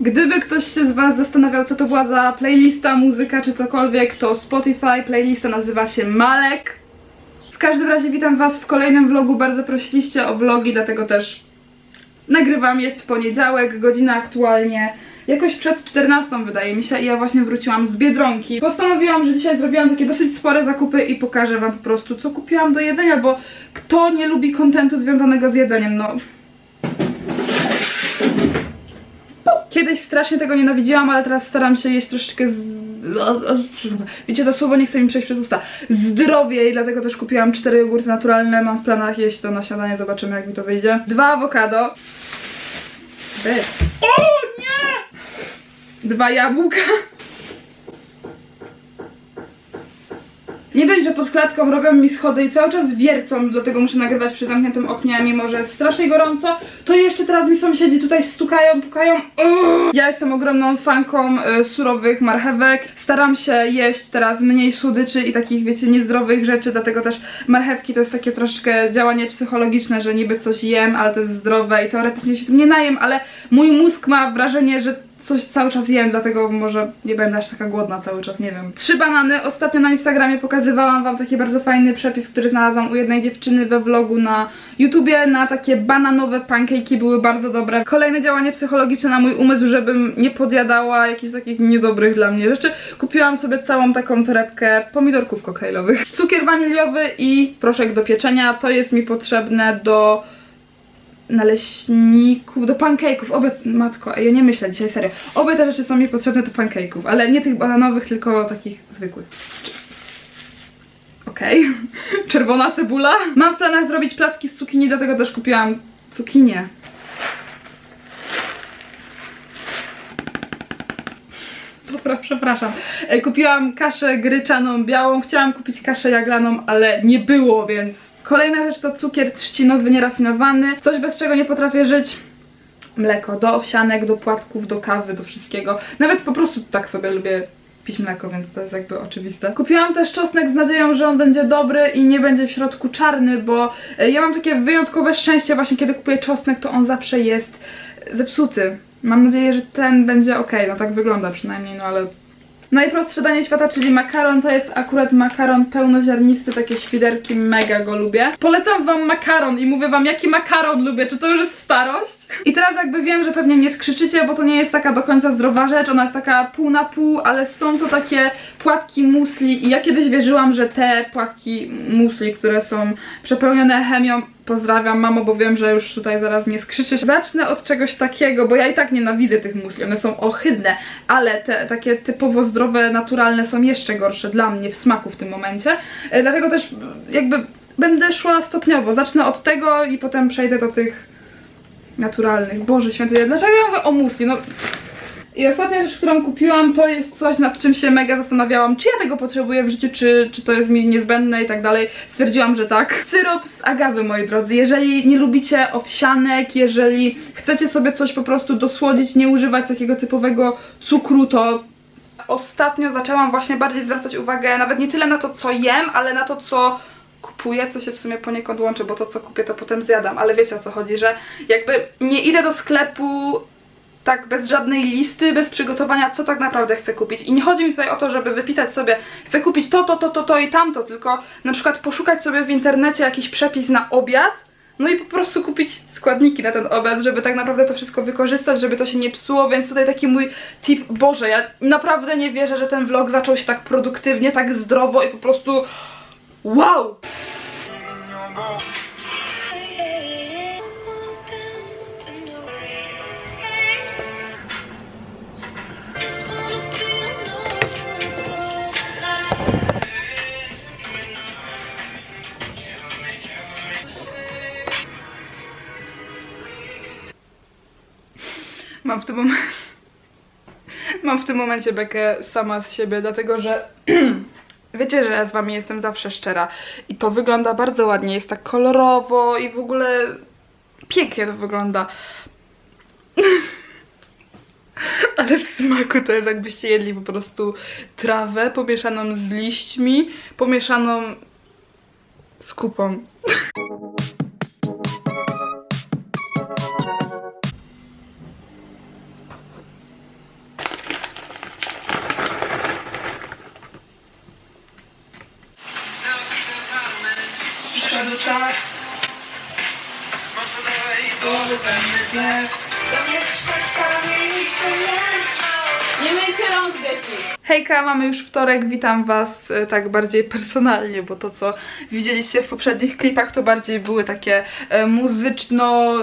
Gdyby ktoś się z Was zastanawiał, co to była za playlista, muzyka czy cokolwiek, to Spotify, playlista nazywa się Malek. Każdym razie witam Was w kolejnym vlogu. Bardzo prosiliście o vlogi, dlatego też nagrywam. Jest poniedziałek, godzina aktualnie jakoś przed 14 wydaje mi się i ja właśnie wróciłam z Biedronki. Postanowiłam, że dzisiaj zrobiłam takie dosyć spore zakupy i pokażę Wam po prostu, co kupiłam do jedzenia, bo kto nie lubi kontentu związanego z jedzeniem, no... Kiedyś strasznie tego nienawidziłam, ale teraz staram się jeść troszeczkę z... Wiecie, to słowo nie chce mi przejść przez usta. Zdrowiej, dlatego też kupiłam cztery jogurty naturalne. Mam w planach jeść to na śniadanie, zobaczymy jak mi to wyjdzie. Dwa awokado. Wy. O nie! Dwa jabłka. Nie dość, że pod klatką robią mi schody i cały czas wiercą, dlatego muszę nagrywać przy zamkniętym oknie, mimo że jest strasznie gorąco, to jeszcze teraz mi sąsiedzi tutaj stukają, pukają. Uuu. Ja jestem ogromną fanką y, surowych marchewek. Staram się jeść teraz mniej słodyczy i takich, wiecie, niezdrowych rzeczy, dlatego też marchewki to jest takie troszeczkę działanie psychologiczne, że niby coś jem, ale to jest zdrowe i teoretycznie się tym nie najem, ale mój mózg ma wrażenie, że coś cały czas jem, dlatego może nie będę aż taka głodna cały czas, nie wiem. Trzy banany. Ostatnio na Instagramie pokazywałam wam taki bardzo fajny przepis, który znalazłam u jednej dziewczyny we vlogu na YouTubie na takie bananowe pancake'i, były bardzo dobre. Kolejne działanie psychologiczne na mój umysł, żebym nie podjadała jakichś takich niedobrych dla mnie rzeczy. Kupiłam sobie całą taką torebkę pomidorków koktajlowych. Cukier waniliowy i proszek do pieczenia. To jest mi potrzebne do naleśników, do pancake'ów, obie, matko, ja nie myślę dzisiaj, serio. Obie te rzeczy są mi potrzebne do pancake'ów, ale nie tych bananowych, tylko takich zwykłych. Okej, czerwona cebula. Mam w planach zrobić placki z cukinii, dlatego też kupiłam cukinię. Przepraszam. Kupiłam kaszę gryczaną białą, chciałam kupić kaszę jaglaną, ale nie było, więc... Kolejna rzecz to cukier trzcinowy nierafinowany, coś bez czego nie potrafię żyć. Mleko, do owsianek, do płatków, do kawy, do wszystkiego. Nawet po prostu tak sobie lubię pić mleko, więc to jest jakby oczywiste. Kupiłam też czosnek z nadzieją, że on będzie dobry i nie będzie w środku czarny, bo e, ja mam takie wyjątkowe szczęście właśnie kiedy kupuję czosnek, to on zawsze jest zepsuty. Mam nadzieję, że ten będzie ok, no tak wygląda przynajmniej, no ale Najprostsze danie świata, czyli makaron, to jest akurat makaron pełnoziarnisty, takie świderki, mega go lubię. Polecam wam makaron i mówię wam, jaki makaron lubię, czy to już jest starość? I teraz jakby wiem, że pewnie nie skrzyczycie, bo to nie jest taka do końca zdrowa rzecz, ona jest taka pół na pół, ale są to takie płatki musli i ja kiedyś wierzyłam, że te płatki musli, które są przepełnione chemią, Pozdrawiam mamo, bo wiem, że już tutaj zaraz mnie skrzyczysz. Zacznę od czegoś takiego, bo ja i tak nienawidzę tych musli, one są ohydne, ale te takie typowo zdrowe, naturalne są jeszcze gorsze dla mnie w smaku w tym momencie. E, Dlatego też jakby będę szła stopniowo. Zacznę od tego i potem przejdę do tych naturalnych. Boże święty, dlaczego ja mówię o musli? No i ostatnia rzecz, którą kupiłam, to jest coś, nad czym się mega zastanawiałam, czy ja tego potrzebuję w życiu, czy, czy to jest mi niezbędne i tak dalej. Stwierdziłam, że tak. Syrop z agawy, moi drodzy. Jeżeli nie lubicie owsianek, jeżeli chcecie sobie coś po prostu dosłodzić, nie używać takiego typowego cukru, to ostatnio zaczęłam właśnie bardziej zwracać uwagę nawet nie tyle na to, co jem, ale na to, co kupuję, co się w sumie poniekąd łączy, bo to, co kupię, to potem zjadam, ale wiecie o co chodzi, że jakby nie idę do sklepu tak bez żadnej listy, bez przygotowania, co tak naprawdę chcę kupić. I nie chodzi mi tutaj o to, żeby wypisać sobie, chcę kupić to, to, to, to, to i tamto, tylko na przykład poszukać sobie w internecie jakiś przepis na obiad, no i po prostu kupić składniki na ten obiad, żeby tak naprawdę to wszystko wykorzystać, żeby to się nie psuło, więc tutaj taki mój tip, Boże, ja naprawdę nie wierzę, że ten vlog zaczął się tak produktywnie, tak zdrowo i po prostu wow! Mam w tym momencie. Mam w tym momencie bekę sama z siebie, dlatego że Wiecie, że ja z wami jestem zawsze szczera i to wygląda bardzo ładnie, jest tak kolorowo i w ogóle pięknie to wygląda. Ale w smaku to jest jakbyście jedli po prostu trawę pomieszaną z liśćmi, pomieszaną z kupą. Hejka, mamy już wtorek, witam was e, tak bardziej personalnie, bo to co widzieliście w poprzednich klipach to bardziej były takie e, muzyczno...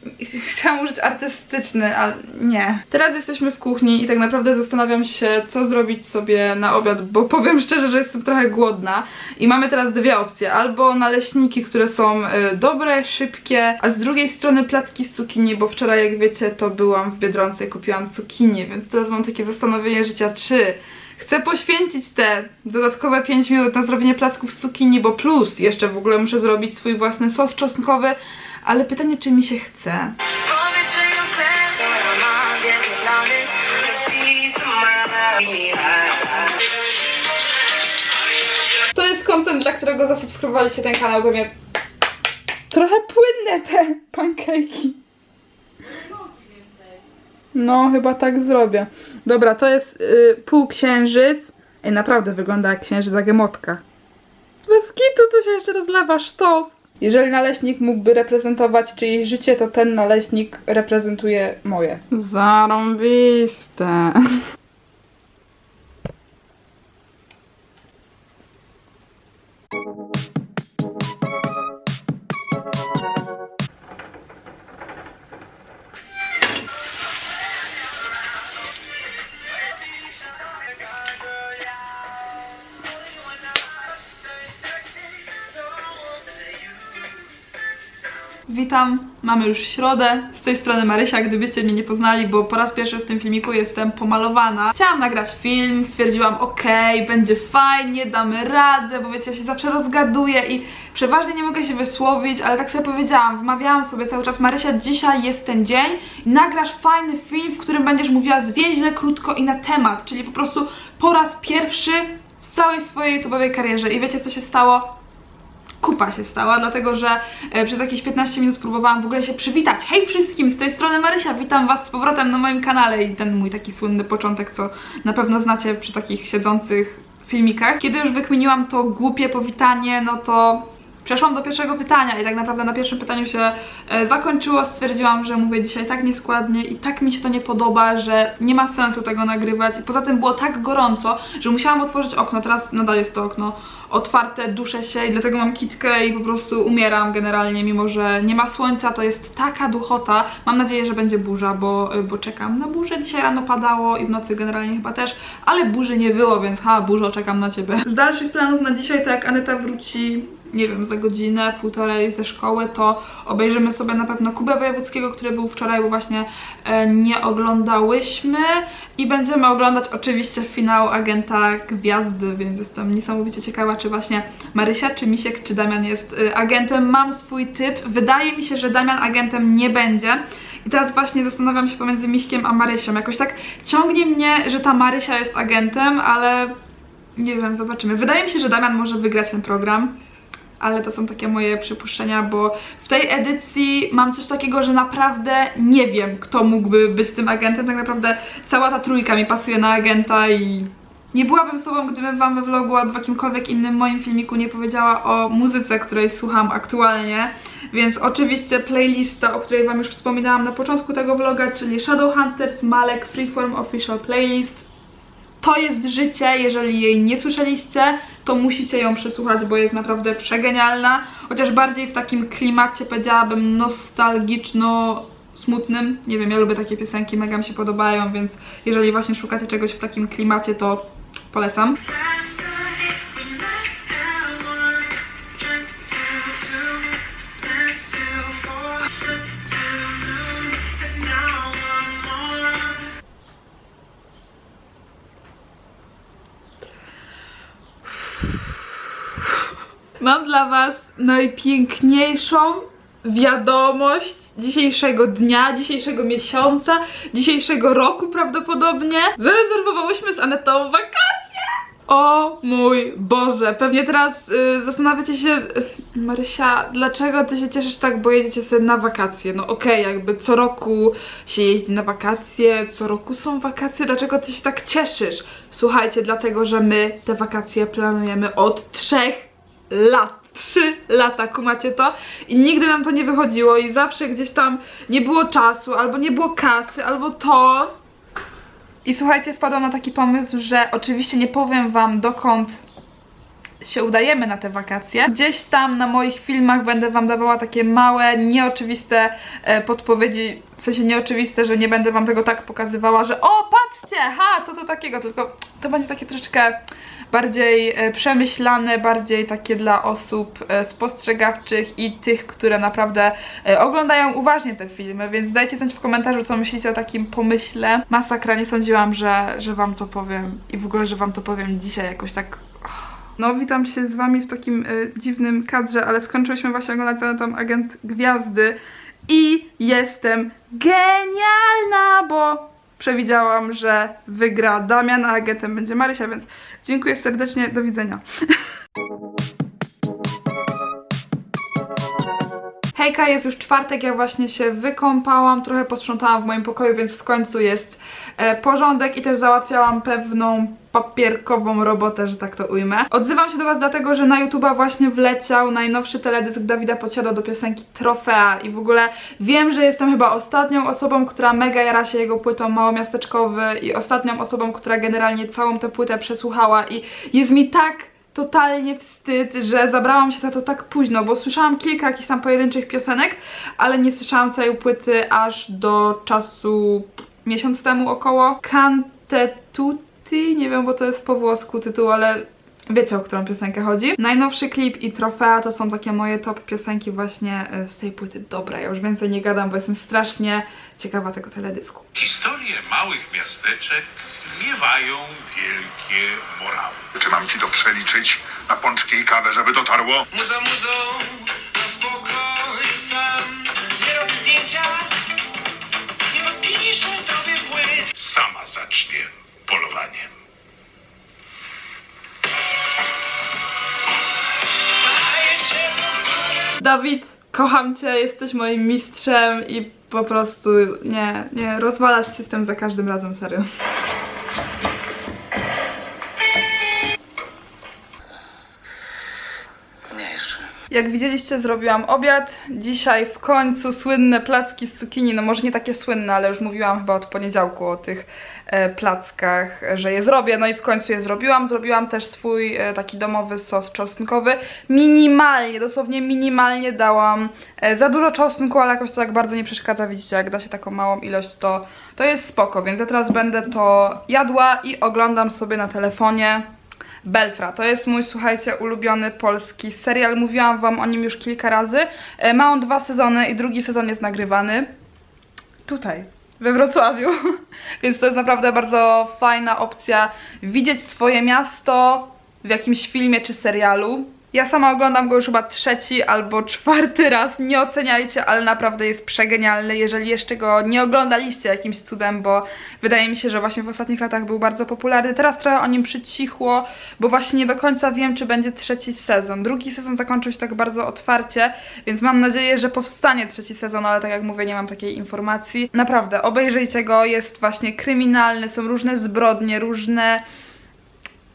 Chciałam użyć artystyczny, ale nie. Teraz jesteśmy w kuchni i tak naprawdę zastanawiam się, co zrobić sobie na obiad, bo powiem szczerze, że jestem trochę głodna i mamy teraz dwie opcje. Albo naleśniki, które są e, dobre, szybkie, a z drugiej strony placki z cukinii, bo wczoraj, jak wiecie, to byłam w Biedronce i kupiłam cukinię, więc teraz mam takie zastanowienie życia, czy Chcę poświęcić te dodatkowe 5 minut na zrobienie placków z cukinii, bo plus jeszcze w ogóle muszę zrobić swój własny sos czosnkowy, ale pytanie, czy mi się chce. To jest content, dla którego zasubskrybowaliście ten kanał, pewnie trochę płynne te pankejki. No, chyba tak zrobię. Dobra, to jest y, półksiężyc. Ej, naprawdę wygląda jak księżyc zagemotka. Bez kitu tu się jeszcze rozlewa sztos. Jeżeli naleśnik mógłby reprezentować czyjeś życie, to ten naleśnik reprezentuje moje. Zarąbiste. Witam, mamy już środę. Z tej strony Marysia, gdybyście mnie nie poznali, bo po raz pierwszy w tym filmiku jestem pomalowana. Chciałam nagrać film, stwierdziłam, okej, będzie fajnie, damy radę, bo wiecie, ja się zawsze rozgaduję i przeważnie nie mogę się wysłowić, ale tak sobie powiedziałam, wmawiałam sobie cały czas, Marysia, dzisiaj jest ten dzień nagrasz fajny film, w którym będziesz mówiła zwięźle, krótko i na temat, czyli po prostu po raz pierwszy w całej swojej YouTube'owej karierze. I wiecie, co się stało? Kupa się stała, dlatego że e, przez jakieś 15 minut próbowałam w ogóle się przywitać. Hej wszystkim, z tej strony Marysia, witam Was z powrotem na moim kanale i ten mój taki słynny początek, co na pewno znacie przy takich siedzących filmikach. Kiedy już wykminiłam to głupie powitanie, no to przeszłam do pierwszego pytania i tak naprawdę na pierwszym pytaniu się e, zakończyło. Stwierdziłam, że mówię dzisiaj tak nieskładnie i tak mi się to nie podoba, że nie ma sensu tego nagrywać. I poza tym było tak gorąco, że musiałam otworzyć okno. Teraz nadal jest to okno otwarte, duszę się i dlatego mam kitkę i po prostu umieram generalnie, mimo że nie ma słońca, to jest taka duchota. Mam nadzieję, że będzie burza, bo, bo czekam na burzę. Dzisiaj rano padało i w nocy generalnie chyba też, ale burzy nie było, więc ha, burzo, czekam na Ciebie. Z dalszych planów na dzisiaj to jak Aneta wróci nie wiem, za godzinę, półtorej ze szkoły, to obejrzymy sobie na pewno Kubę Wojewódzkiego, który był wczoraj, bo właśnie e, nie oglądałyśmy i będziemy oglądać oczywiście finał Agenta Gwiazdy, więc jestem niesamowicie ciekawa, czy właśnie Marysia, czy Misiek, czy Damian jest e, agentem. Mam swój typ. Wydaje mi się, że Damian agentem nie będzie. I teraz właśnie zastanawiam się pomiędzy Miśkiem a Marysią. Jakoś tak ciągnie mnie, że ta Marysia jest agentem, ale nie wiem, zobaczymy. Wydaje mi się, że Damian może wygrać ten program ale to są takie moje przypuszczenia, bo w tej edycji mam coś takiego, że naprawdę nie wiem, kto mógłby być tym agentem. Tak naprawdę cała ta trójka mi pasuje na agenta i nie byłabym sobą, gdybym wam we vlogu albo w jakimkolwiek innym moim filmiku nie powiedziała o muzyce, której słucham aktualnie. Więc oczywiście playlista, o której wam już wspominałam na początku tego vloga, czyli Shadowhunters Malek Freeform Official Playlist. To jest życie, jeżeli jej nie słyszeliście, to musicie ją przesłuchać, bo jest naprawdę przegenialna, chociaż bardziej w takim klimacie powiedziałabym nostalgiczno smutnym. Nie wiem, ja lubię takie piosenki, mega mi się podobają, więc jeżeli właśnie szukacie czegoś w takim klimacie, to polecam. Dla Was najpiękniejszą wiadomość dzisiejszego dnia, dzisiejszego miesiąca, dzisiejszego roku prawdopodobnie. Zarezerwowałyśmy z Anetą wakacje! O mój Boże, pewnie teraz y, zastanawiacie się, y, Marysia, dlaczego ty się cieszysz tak, bo jedziecie sobie na wakacje? No okej, jakby co roku się jeździ na wakacje, co roku są wakacje, dlaczego ty się tak cieszysz? Słuchajcie, dlatego, że my te wakacje planujemy od trzech lat. Trzy lata, kumacie to? I nigdy nam to nie wychodziło i zawsze gdzieś tam nie było czasu, albo nie było kasy, albo to. I słuchajcie, wpadłam na taki pomysł, że oczywiście nie powiem wam dokąd się udajemy na te wakacje. Gdzieś tam na moich filmach będę wam dawała takie małe, nieoczywiste e, podpowiedzi, w sensie nieoczywiste, że nie będę wam tego tak pokazywała, że o, patrzcie, ha, co to takiego, tylko to będzie takie troszeczkę bardziej e, przemyślane, bardziej takie dla osób e, spostrzegawczych i tych, które naprawdę e, oglądają uważnie te filmy, więc dajcie znać w komentarzu, co myślicie o takim pomyśle. Masakra, nie sądziłam, że, że wam to powiem i w ogóle, że wam to powiem dzisiaj jakoś tak no, witam się z wami w takim y, dziwnym kadrze, ale skończyłyśmy właśnie oglądać Zanetą Agent Gwiazdy. I jestem genialna, bo przewidziałam, że wygra Damian, a agentem będzie Marysia, więc dziękuję serdecznie, do widzenia. Hejka, jest już czwartek, ja właśnie się wykąpałam, trochę posprzątałam w moim pokoju, więc w końcu jest porządek i też załatwiałam pewną papierkową robotę, że tak to ujmę. Odzywam się do Was dlatego, że na YouTube'a właśnie wleciał najnowszy teledysk Dawida Podsiadła do piosenki Trofea i w ogóle wiem, że jestem chyba ostatnią osobą, która mega jara się jego płytą Małomiasteczkowy i ostatnią osobą, która generalnie całą tę płytę przesłuchała i jest mi tak totalnie wstyd, że zabrałam się za to tak późno, bo słyszałam kilka jakichś tam pojedynczych piosenek, ale nie słyszałam całej płyty aż do czasu miesiąc temu około. Cante tutti, nie wiem, bo to jest po włosku tytuł, ale wiecie o którą piosenkę chodzi. Najnowszy klip i trofea to są takie moje top piosenki właśnie e, z tej płyty. Dobra, ja już więcej nie gadam, bo jestem strasznie ciekawa tego teledysku. Historie małych miasteczek miewają wielkie morały. Czy mam ci to przeliczyć na pączki i kawę, żeby dotarło? Muza muzą, zacznie polowanie. Dawid, kocham cię, jesteś moim mistrzem i po prostu nie, nie, rozwalasz system za każdym razem, serio. Jak widzieliście, zrobiłam obiad. Dzisiaj w końcu słynne placki z cukinii. No może nie takie słynne, ale już mówiłam chyba od poniedziałku o tych e, plackach, że je zrobię. No i w końcu je zrobiłam. Zrobiłam też swój e, taki domowy sos czosnkowy. Minimalnie, dosłownie minimalnie dałam e, za dużo czosnku, ale jakoś to tak bardzo nie przeszkadza. Widzicie, jak da się taką małą ilość, to, to jest spoko. Więc ja teraz będę to jadła i oglądam sobie na telefonie Belfra. To jest mój, słuchajcie, ulubiony polski serial. Mówiłam wam o nim już kilka razy. E, Ma on dwa sezony i drugi sezon jest nagrywany tutaj, we Wrocławiu. Więc to jest naprawdę bardzo fajna opcja widzieć swoje miasto w jakimś filmie czy serialu. Ja sama oglądam go już chyba trzeci albo czwarty raz. Nie oceniajcie, ale naprawdę jest przegenialny. Jeżeli jeszcze go nie oglądaliście jakimś cudem, bo wydaje mi się, że właśnie w ostatnich latach był bardzo popularny. Teraz trochę o nim przycichło, bo właśnie nie do końca wiem, czy będzie trzeci sezon. Drugi sezon zakończył się tak bardzo otwarcie, więc mam nadzieję, że powstanie trzeci sezon, ale tak jak mówię, nie mam takiej informacji. Naprawdę, obejrzyjcie go, jest właśnie kryminalny, są różne zbrodnie, różne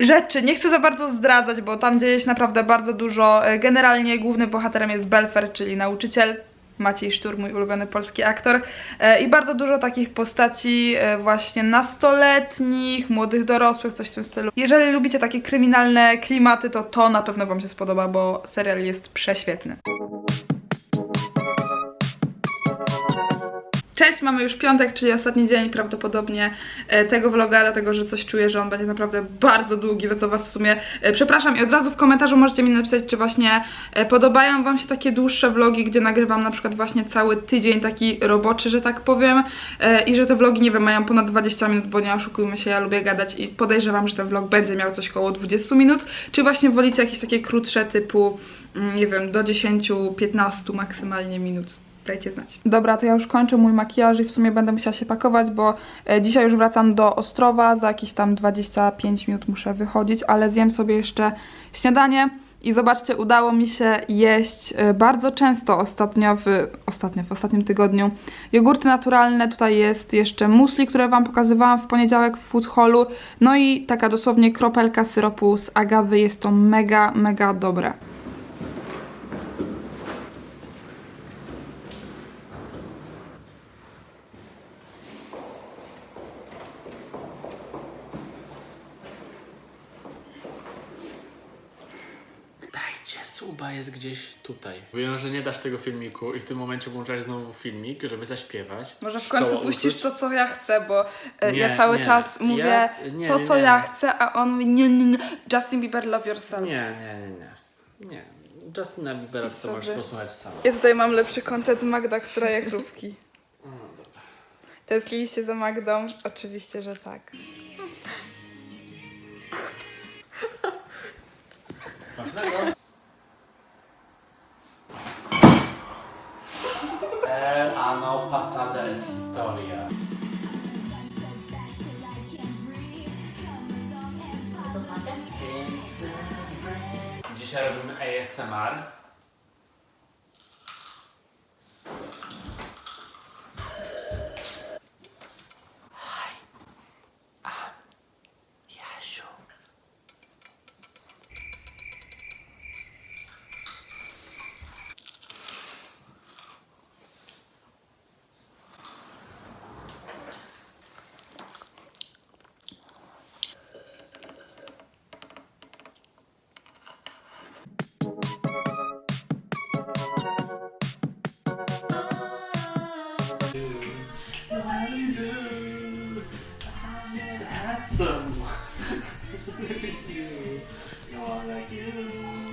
rzeczy. Nie chcę za bardzo zdradzać, bo tam dzieje się naprawdę bardzo dużo. E, Generalnie głównym bohaterem jest Belfer, czyli nauczyciel. Maciej Sztur, mój ulubiony polski aktor. E, I bardzo dużo takich postaci e, właśnie nastoletnich, młodych dorosłych, coś w tym stylu. Jeżeli lubicie takie kryminalne klimaty, to to na pewno Wam się spodoba, bo serial jest prześwietny. Cześć, mamy już piątek, czyli ostatni dzień prawdopodobnie e, tego vloga, dlatego że coś czuję, że on będzie naprawdę bardzo długi, za co Was w sumie e, przepraszam i od razu w komentarzu możecie mi napisać, czy właśnie e, podobają Wam się takie dłuższe vlogi, gdzie nagrywam na przykład właśnie cały tydzień taki roboczy, że tak powiem i że te vlogi, nie wiem, mają ponad 20 minut, bo nie oszukujmy się, ja lubię gadać i podejrzewam, że ten vlog będzie miał coś koło 20 minut, czy właśnie wolicie jakieś takie krótsze typu, mm, nie wiem, do 10-15 maksymalnie minut. Dajcie znać. Dobra, to ja już kończę mój makijaż i w sumie będę musiała się pakować, bo e, dzisiaj już wracam do Ostrowa, za jakieś tam 25 minut muszę wychodzić, ale zjem sobie jeszcze śniadanie. I zobaczcie, udało mi się jeść e, bardzo często ostatnio w, ostatnio, w ostatnim tygodniu. Jogurty naturalne, tutaj jest jeszcze musli, które Wam pokazywałam w poniedziałek w food hallu, no i taka dosłownie kropelka syropu z agawy, jest to mega, mega dobre. Suba jest gdzieś tutaj. Mówią, że nie dasz tego filmiku i w tym momencie włączać znowu filmik, żeby zaśpiewać. Może w Szkoła końcu puścisz uczuć. to, co ja chcę, bo e, Nie, ja cały nie. czas mówię Ja- nie, to, nie, co nie. ja chcę, a on mówi nie, nie, nie, Justin Bieber, love yourself. Nie, nie, nie, nie. Nie. Justina Biebera to sobie. możesz posłuchać sama. Ja tutaj mam lepszy content Magda, która je chrupki. Tęskniliście za Magdą? Oczywiście, że tak. El ASMR.